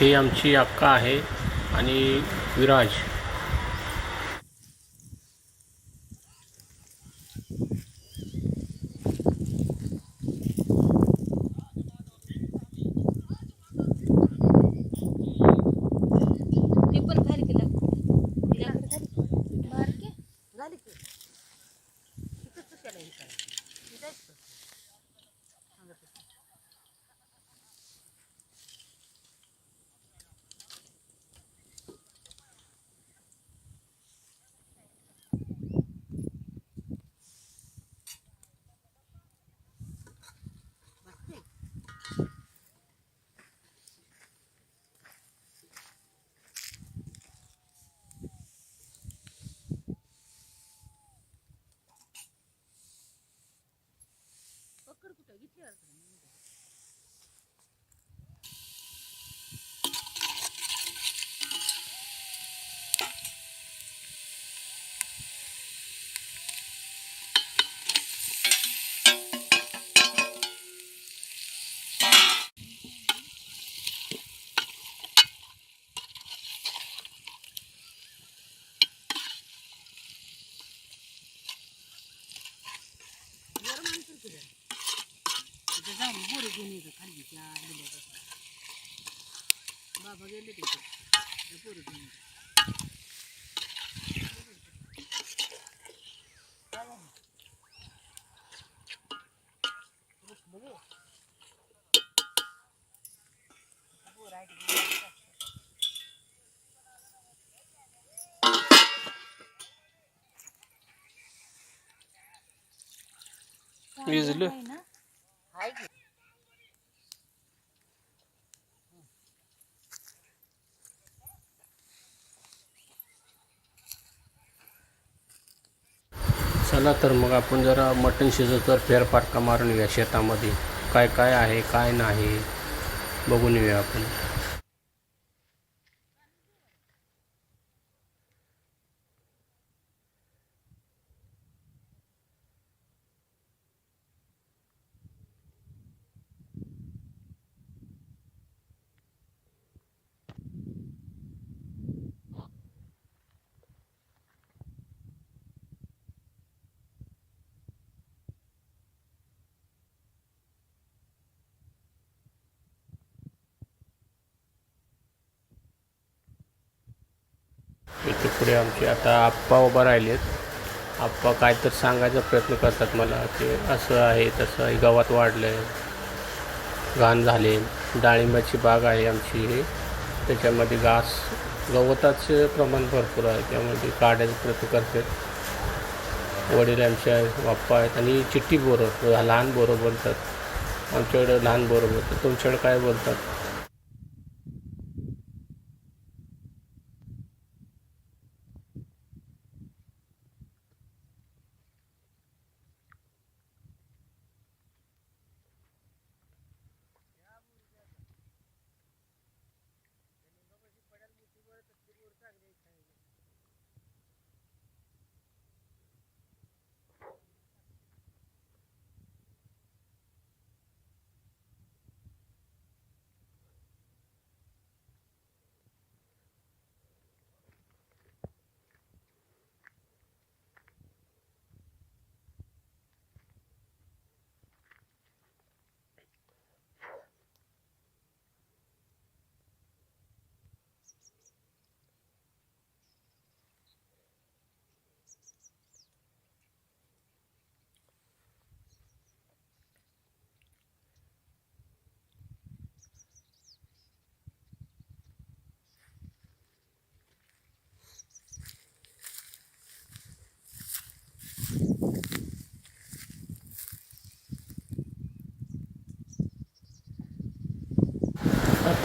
ही आमची अक्का आहे आणि विराज. जाऊन बोरं घेऊन येतं खाली त्या लिंबापासून बाबा गेले तिथे. त्या बोरं घेऊन येतं काय झालं? बसलं गं. बोरं आहे तिथे. विजलं आहे ना? आहे की. चला तर मग आपण जरा मटण शिजवतर फेरफाटका मारून येऊया शेतामध्ये. काय काय आहे काय नाही बघून येऊया आपण. इथे पुढे आमचे आता आप्पा उभा राहिलेत. आप्पा काय तर सांगायचा प्रयत्न करतात मला की असं आहे तसं आहे गावात वाढलं आहे घाण झाले डाळिंबाची बाग आहे आमची. ही त्याच्यामध्ये घास गवताचे प्रमाण भरपूर आहे त्यामध्ये काढायचा प्रयत्न करतात. वडील आमच्या बाप्पा आहेत आणि चिट्टी बोरं लहान बोरं बोलतात आमच्याकडं लहान बोरं बोलतात तुमच्याकडे काय बोलतात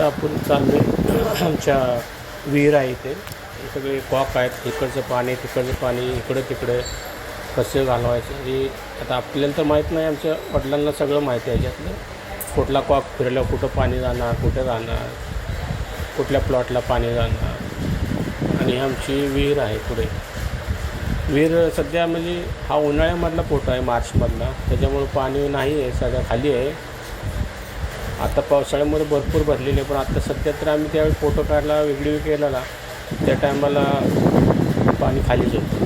आता आपण चाललो. आहे आमच्या विहीर आहे इथे. सगळे कॉक आहेत. इकडचं पाणी तिकडचं पाणी इकडं तिकडे कसे घालवायचे हे आता आपल्याला तर माहीत नाही. आमच्या वडिलांना सगळं माहिती आहे याच्यातलं. कुठला कॉक फिरला कुठं पाणी जाणार कुठे जाणार कुठल्या प्लॉटला पाणी जाणार. आणि आमची विहीर आहे पुढे. विहीर सध्या म्हणजे हा उन्हाळ्यामधला फोटो आहे मार्चमधला. त्याच्यामुळं पाणी नाही आहे सध्या खाली आहे. आता पावसाळ्यामध्ये भरपूर भरलेले पण आता सध्या तर आम्ही त्यावेळी फोटो काढला वेगळी वेगळी केलेला. त्या टायमाला पाणी खालीच होतं.